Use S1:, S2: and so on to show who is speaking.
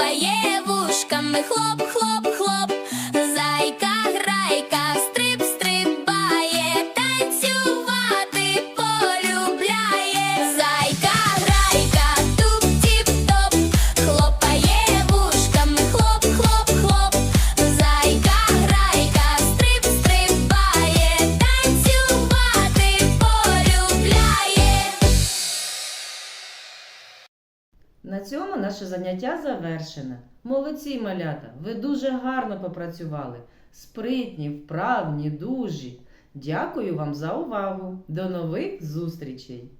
S1: Хлопає вушками хлоп.
S2: На цьому наше заняття завершено. Молодці малята! Ви дуже гарно попрацювали. Спритні, вправні, дужі. Дякую вам за увагу. До нових зустрічей!